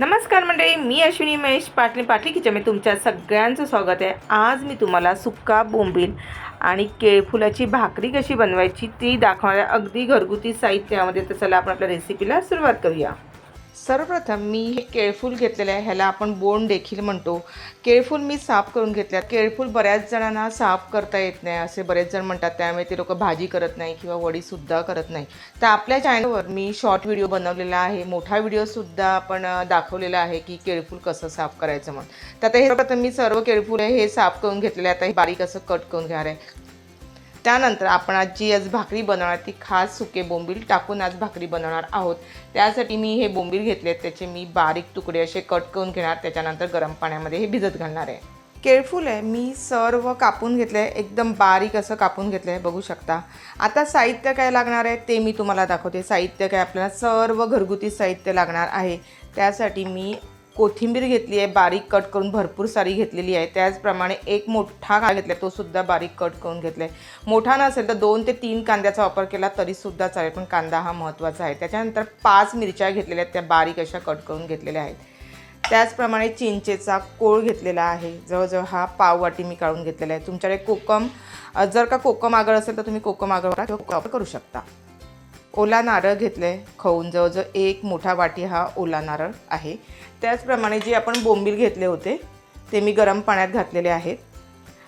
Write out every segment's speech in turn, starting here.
नमस्कार मंडळी मी अश्विनी महेश पाटली पाटली किचनमध्ये तुमच्या सगळ्यांचं स्वागत आहे. आज मी तुम्हाला सुक्का बोंबील आणि केळफुलाची भाकरी कशी बनवायची ती दाखवणाऱ्या अगदी घरगुती साहित्यामध्ये तर चला आपण आपल्या रेसिपीला सुरुवात करूया. सर्वप्रथम मी हे केळफूल घेतलेलं आहे. ह्याला आपण बोंड देखील म्हणतो. केळफूल मी साफ करून घेतल्या केळफूल बऱ्याच जणांना साफ करता येत नाही. असे बरेच जण म्हणतात त्यामुळे ते लोक भाजी करत नाही किंवा वडीसुद्धा करत नाही. तर आपल्या चॅनलवर मी शॉर्ट व्हिडिओ बनवलेला आहे. मोठा व्हिडिओसुद्धा आपण दाखवलेला आहे की केळफूल कसं साफ करायचं म्हणून. तर आता हे प्रथम मी सर्व केळफूल आहे हे साफ करून घेतलेले आहे. आता हे बारीक असं कट करून घेणार आहे. त्यानंतर आपण आज जी आज भाकरी बनवणार ती खास सुके बोंबील टाकून आज भाकरी बनवणार आहोत. त्यासाठी मी हे बोंबील घेतले त्याचे मी बारीक तुकडे असे कट करून घेणार त्याच्यानंतर गरम पाण्यामध्ये हे भिजत घालणार आहे. केअरफुल आहे मी सर्व कापून घेतलं आहे एकदम बारीक असं कापून घेतलं आहे बघू शकता. आता साहित्य काय लागणार आहे ते मी तुम्हाला दाखवते. साहित्य काय आपल्याला सर्व घरगुती साहित्य लागणार आहे. त्यासाठी मी कोथिंबीर घेतली आहे बारीक कट करून भरपूर सारी घेतलेली आहे. त्याचप्रमाणे एक मोठा कांदा घेतला तो सुद्धा बारीक कट करून घेतला आहे मोठा नसेल तर दोन ते तीन कांद्याचा वापर केला तरीसुद्धा चालेल पण कांदा हा महत्त्वाचा आहे. त्याच्यानंतर पाच मिरच्या घेतलेल्या आहेत त्या बारीक अशा कट करून घेतलेल्या आहेत. त्याचप्रमाणे चिंचेचा कोळ घेतलेला आहे जवळजवळ हा पाव वाटी मी काढून घेतलेला आहे. तुमच्याकडे कोकम जर का कोकम आगळ असेल तर तुम्ही कोकम आगळ वापरा किंवा वापर करू शकता. ओला नारळ घेतलं आहे खवून जवळजवळ एक मोठा वाटी हा ओला नारळ आहे. त्याचप्रमाणे जे आपण बोंबील घेतले होते ते मी गरम पाण्यात घातलेले आहेत.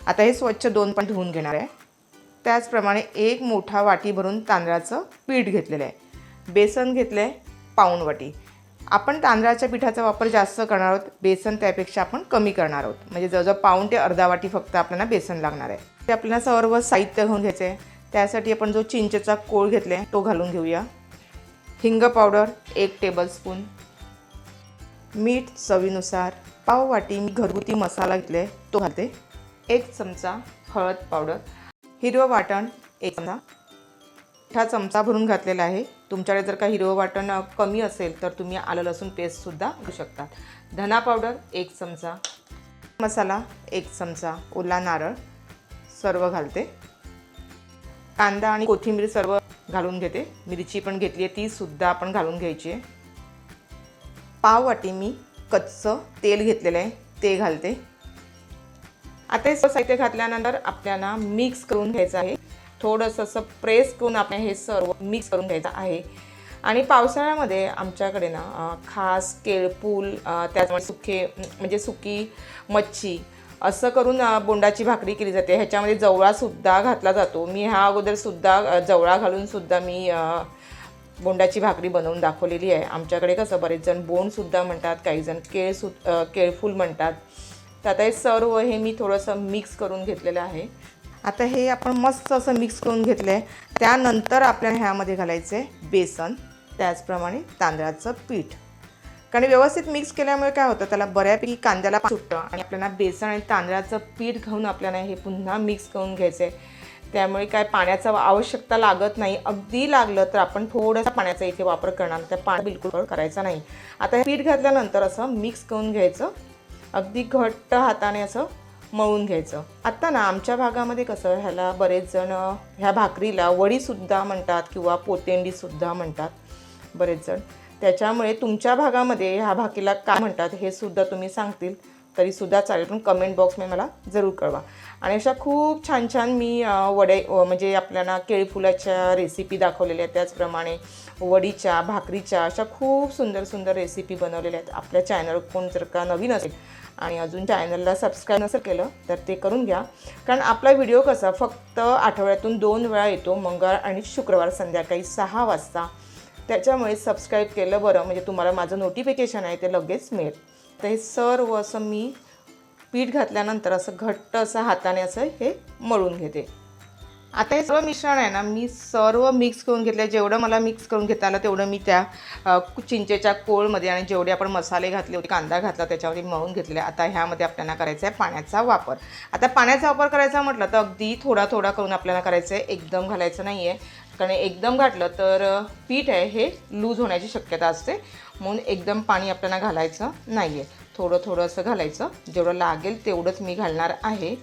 आता हे स्वच्छ दोन पण धुवून घेणार आहे. त्याचप्रमाणे एक मोठा वाटी भरून तांदळाचं पीठ घेतलेलं आहे. बेसन घेतलं आहे पाऊण वाटी. आपण तांदळाच्या पिठाचा वापर जास्त करणार आहोत. बेसन त्यापेक्षा आपण कमी करणार आहोत. म्हणजे जवळजवळ पाऊण ते अर्धा वाटी फक्त आपल्याला बेसन लागणार आहे. ते आपल्याला सर्व साहित्य घेऊन घ्यायचं आहे त्यासाठी आपण जो चिंचेचा कोळ घेतला आहे तो घालून घेऊया. हिंग पावडर एक टेबलस्पून मीठ चवीनुसार पाव वाटी मी घरगुती मसाला घेतले तो घालते. एक चमचा हळद पावडर. हिरवं वाटण एक चमचा. मोठा चमचा भरून घातलेला आहे. तुमच्याकडे जर का हिरवं वाटण कमी असेल तर तुम्ही आलं लसूण पेस्टसुद्धा घेऊ शकतात. धना पावडर एक चमचा. मसाला एक चमचा. ओला नारळ. सर्व घालते. कांदा आणि कोथिंबीर सर्व घालून घेते. मिरची पण घेतली आहे ती सुद्धा आपण घालून घ्यायची आहे. पाव वाटी मी कच्चं तेल घेतलेलं आहे ते घालते. आता हे सर्व साहित्य घातल्यानंतर आपल्याला मिक्स करून घ्यायचं आहे. थोडंसं असं प्रेस करून आपण हे सर्व मिक्स करून घ्यायचं आहे. आणि पावसाळ्यामध्ये आमच्याकडे ना खास केळपूल अं, त्याचमुळे सुके म्हणजे सुकी मच्छी असं करून बोंडाची भाकरी केली जाते. ह्याच्यामध्ये जवळासुद्धा घातला जातो. मी ह्या अगोदरसुद्धा जवळा घालूनसुद्धा मी बोंडाची भाकरी बनवून दाखवलेली आहे. आमच्याकडे कसं बरेच जण बोंडसुद्धा म्हणतात काही जण केळ सु केळफूल म्हणतात. तर आता हे सर्व हे मी थोडंसं मिक्स करून घेतलेलं आहे. आता हे आपण मस्त असं मिक्स करून घेतलं आहे. त्यानंतर आपल्याला ह्यामध्ये घालायचं आहे बेसन त्याचप्रमाणे तांदळाचं पीठ. कारण व्यवस्थित मिक्स केल्यामुळे काय होतं त्याला बऱ्यापैकी कांद्याला सुटतं आणि आपल्याला बेसन आणि तांदळाचं पीठ घेऊन आपल्याला हे पुन्हा मिक्स करून घ्यायचं आहे त्यामुळे काय पाण्याचा आवश्यकता लागत नाही. अगदी लागलं तर आपण थोडासा पाण्याचा इथे वापर करणार त्या पाणी बिलकुल करायचा नाही. आता हे पीठ घातल्यानंतर असं मिक्स करून घ्यायचं. अगदी घट्ट हाताने असं मळून घ्यायचं. आत्ता ना आमच्या भागामध्ये कसं ह्याला बरेच जण ह्या भाकरीला वडीसुद्धा म्हणतात किंवा पोतेंडीसुद्धा म्हणतात बरेच जण. त्याच्यामुळे तुमच्या भागामध्ये ह्या भाकीला काय म्हणतात हे सुद्धा तुम्ही सांगतील. तरीसुद्धा चालेल पण कमेंट बॉक्समध्ये मला जरूर कळवा. आणि अशा खूप छान छान मी वडे म्हणजे आपल्याला केळीफुलाच्या रेसिपी दाखवलेल्या आहेत. त्याचप्रमाणे वडीच्या भाकरीच्या अशा खूप सुंदर सुंदर रेसिपी बनवलेल्या आहेत. आपल्या चॅनल कोण जर का नवीन असेल आणि अजून चॅनलला सबस्क्राईब नसेल केलं तर ते करून घ्या. कारण आपला व्हिडिओ कसा फक्त आठवड्यातून दोन वेळा येतो मंगळ आणि शुक्रवार संध्याकाळी सहा वाजता. त्याच्यामुळे सबस्क्राईब केलं बरं. म्हणजे तुम्हाला माझं नोटिफिकेशन आहे ते लगेच मिळेल. तर हे सर्व असं मी पीठ घातल्यानंतर असं घट्ट असं हाताने असं हे मळून घेते. आता हे सर्व मिश्रण आहे ना मी सर्व मिक्स करून घेतलं जेवढं मला मिक्स करून घेता आलं तेवढं मी त्या चिंचेच्या कोळमध्ये आणि जेवढे आपण मसाले घातले होते कांदा घातला त्याच्यामध्ये मळून घेतले आता ह्यामध्ये आपल्याला करायचा आहे पाण्याचा वापर. आता पाण्याचा वापर करायचा म्हटलं तर अगदी थोडा थोडा करून आपल्याला करायचं आहे एकदम घालायचं नाही आहे कारण एकदम घातलं तर पीठ आहे हे लूज होण्याची शक्यता असते. म्हणून एकदम पाणी आपल्याला घालायचं नाही आहे थोडं थोडं असं घालायचं. जेवढं लागेल तेवढंच मी घालणार आहे.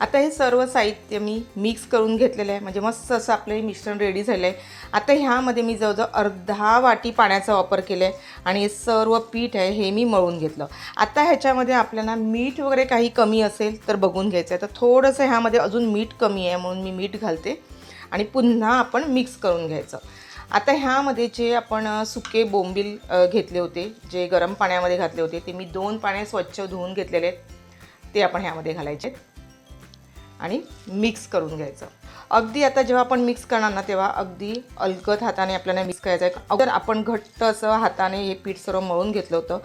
आता हे सर्व साहित्य मी मिक्स करून घेतलेलं आहे. म्हणजे मस्त असं आपलं हे मिश्रण रेडी झालं आहे आता ह्यामध्ये मी जवळजवळ अर्धा वाटी पाण्याचा वापर केला आहे आणि हे सर्व पीठ आहे हे मी मळून घेतलं. आता ह्याच्यामध्ये आपल्याला मीठ वगैरे काही कमी असेल तर बघून घ्यायचं आहे तर थोडंसं ह्यामध्ये अजून मीठ कमी आहे म्हणून मी मीठ घालते. आणि पुन्हा आपण मिक्स करून घ्यायचं. आता ह्यामध्ये जे आपण सुके बोंबील घेतले होते जे गरम पाण्यामध्ये घातले होते ते मी दोन पाण्या स्वच्छ धुवून घेतलेले आहेत. ते आपण ह्यामध्ये घालायचे आणि मिक्स करून घ्यायचं. अगदी आता जेव्हा आपण मिक्स करणार ना तेव्हा अगदी अलगद हाताने आपल्याला मिक्स करायचं आहे. अगोदर आपण घट्ट असं हाताने हे पीठ सर्व मळून घेतलं होतं.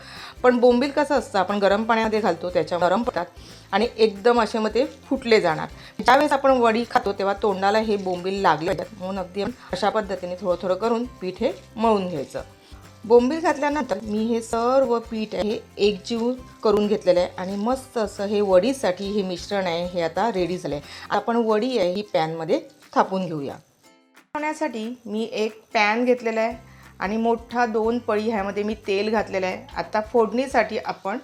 पण बोंबील कसं असतं आपण गरम पाण्यामध्ये घालतो त्याच्या गरम पडतात आणि एकदम असे मग ते फुटले जाणार. ज्यावेळेस आपण वडी खातो तेव्हा तोंडाला हे बोंबील लागले म्हणून अगदी अशा पद्धतीने थोडं थोडं करून पीठ हे मळून घ्यायचं. बोंबील घातल्यानंतर मी हे सर्व पीठ आहे एकजीव करून घेतलेलं आहे आणि मस्त असं हे वडीसाठी हे मिश्रण आहे हे आता रेडी झालं आहे आपण वडी आहे ही पॅनमध्ये थापून घेऊया. बनवण्यासाठी मी एक पॅन घेतलेला आहे आणि मोठा दोन पळी ह्यामध्ये मी तेल घातलेलं आहे. आता फोडणीसाठी आपण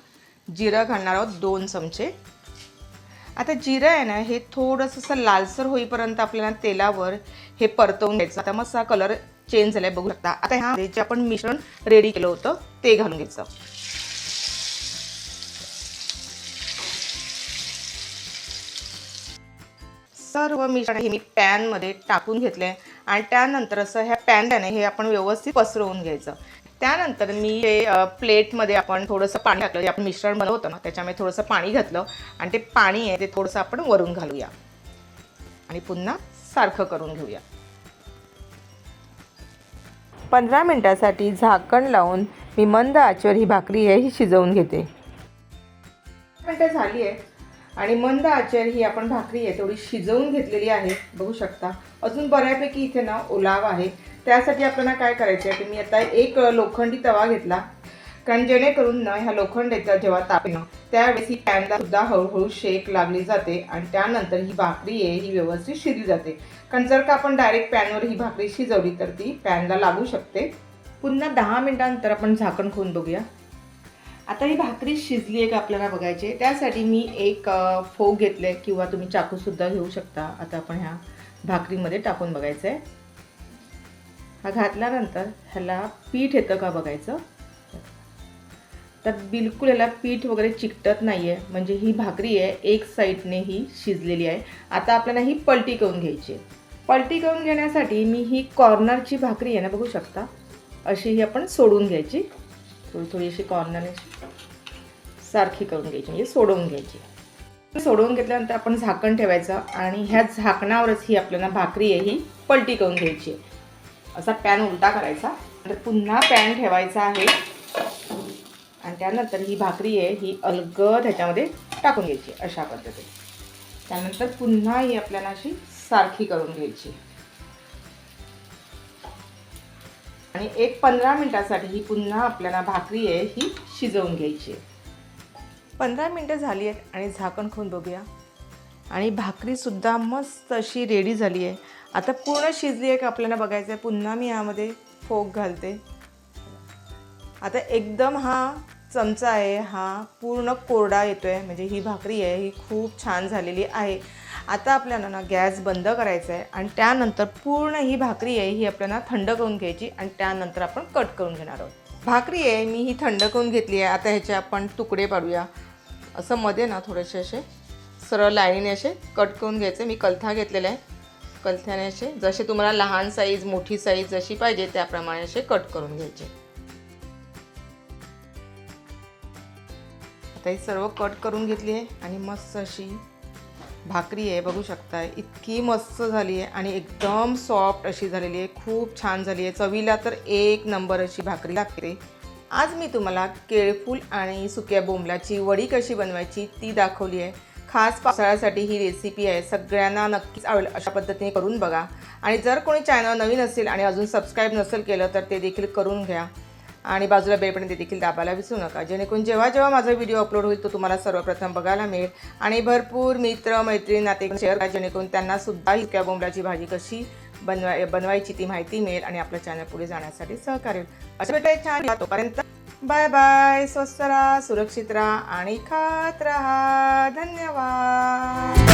जिरं घालणार आहोत दोन चमचे. आता जिरं आहे ना हे थोडंसं असं लालसर होईपर्यंत आपल्याला तेलावर हे परतवून घ्यायचं. आता मस्त कलर चेंज झालंय बघू शकता. आता ह्या जे आपण मिश्रण रेडी केलं होतं ते घालून घ्यायचं. सर्व मिश्रण हे मी पॅनमध्ये टाकून घेतले. आहे आणि त्यानंतर असं ह्या पॅनने हे आपण व्यवस्थित पसरवून घ्यायचं. त्यानंतर मी हे प्लेटमध्ये आपण थोडंसं पाणी टाकलं जे आपण मिश्रण बनवतं ना त्याच्यामध्ये थोडंसं पाणी घातलं. आणि ते पाणी आहे ते थोडंसं आपण वरून घालूया. आणि पुन्हा सारखं करून घेऊया. पंधरा मिनटासाठी झाकण लावून मी मंद आचेवर ही भाकरी आहे ही शिजवून घेते. मिनटं झाली आहे आणि मंद आचेवर ही आपण भाकरी आहे थोडी शिजवून घेतलेली आहे बघू शकता. अजून बऱ्यापैकी इथे ना ओलाव आहे. त्यासाठी आपल्याला काय करायचं आहे की मी आता एक लोखंडी तवा घेतला. कारण जेणेकरून ना ह्या लोखंडाचा जेव्हा ताप ना त्यावेळेस ही पॅनला सुद्धा हळूहळू शेक लागली जाते आणि त्यानंतर ही भाकरी आहे ही व्यवस्थित शिजली जाते. कारण जर का आपण डायरेक्ट पॅनवर ही भाकरी शिजवली तर ती पॅनला लागू शकते. पुन्हा दहा मिनटानंतर आपण झाकण खोन बघूया. आता ही भाकरी शिजली आहे का आपल्याला बघायची आहे. त्यासाठी मी एक फोग घेतले आहे किंवा तुम्ही चाकूसुद्धा घेऊ शकता. आता आपण ह्या भाकरीमध्ये टाकून बघायचं आहे हा घातल्यानंतर ह्याला पीठ येतं का बघायचं? तर बिलकुल याला पीठ वगैरे चिकटत नाही आहे म्हणजे ही भाकरी आहे एक साईडने ही शिजलेली आहे. आता आपल्याला ही पलटी करून घ्यायची आहे. पलटी करून घेण्यासाठी मी ही कॉर्नरची भाकरी आहे ना बघू शकता? अशी ही आपण सोडून घ्यायची. थोडी थोडी अशी कॉर्नर सारखी करून घ्यायची म्हणजे सोडवून घ्यायची. सोडवून घेतल्यानंतर आपण झाकण ठेवायचं आणि ह्या झाकणावरच ही आपल्याला भाकरी आहे ही पलटी करून घ्यायची आहे. असा पॅन उलटा करायचा. तर पुन्हा पॅन ठेवायचा आहे. आणि त्यानंतर ही भाकरी आहे ही अलगद ह्याच्यामध्ये टाकून घ्यायची अशा पद्धतीने. त्यानंतर पुन्हा ही आपल्याला अशी सारखी करून घ्यायची. आणि एक पंधरा मिनटासाठी ही पुन्हा आपल्याला भाकरी आहे ही शिजवून घ्यायची पंधरा मिनटं झाली आहेत आणि झाकण खाऊन बघूया. आणि भाकरीसुद्धा मस्त अशी रेडी झाली आहे. आता पूर्ण शिजली आहे का आपल्याला बघायचं आहे पुन्हा मी यामध्ये फोक घालते. आता एकदम हा चमचा आहे हा पूर्ण कोरडा येतो आहे म्हणजे ही भाकरी आहे ही खूप छान झालेली आहे. आता आपल्याला ना गॅस बंद करायचा आहे आणि त्यानंतर पूर्ण ही भाकरी आहे ही आपल्याला थंड करून घ्यायची आणि त्यानंतर आपण कट करून घेणार आहोत. भाकरी आहे मी ही थंड करून घेतली आहे. आता ह्याचे आपण तुकडे पाडूया. असं मध्ये ना थोडेसे असे सरळ लाईनीने असे कट करून घ्यायचे. मी कलथा घेतलेला आहे कलथ्याने असे जसे तुम्हाला लहान साईज मोठी साईज जशी पाहिजे त्याप्रमाणे असे कट करून घ्यायचे. आता ही सर्व कट करून घेतली आहे आणि मस्त अशी भाकरी आहे बघू शकताय. इतकी मस्त झाली आहे आणि एकदम सॉफ्ट अशी झालेली आहे खूप छान झाली आहे चवीला तर एक नंबर अशी भाकरी लागते. आज मी तुम्हाला केळफूल आणि सुक्या बोंबलाची वडी कशी बनवायची ती दाखवली आहे खास पावसाळ्यासाठी ही रेसिपी आहे. सगळ्यांना नक्कीच आवडेल अशा पद्धतीने करून बघा. आणि जर कोणी चॅनल नवीन असेल आणि अजून सबस्क्राईब नसेल केलं तर ते देखील करून घ्या. आणि बाजूला बेल ते देखील दाबायला विसरू नका. जेणेकरून जेव्हा जेव्हा माझा व्हिडिओ अपलोड होईल तो तुम्हाला सर्वप्रथम बघायला मिळेल. आणि भरपूर मित्र मैत्रीण नाते शेअर करा जेणेकरून त्यांना सुद्धा ही बोंबलाची भाजी कशी बनवाय बनवायची ती माहिती मिळेल आणि आपल्या चॅनल पुढे जाण्यासाठी सहकार्य अशा भेटाय छान तोपर्यंत बाय बाय स्वस्त राहा सुरक्षित राहा आणि खात राहा. धन्यवाद.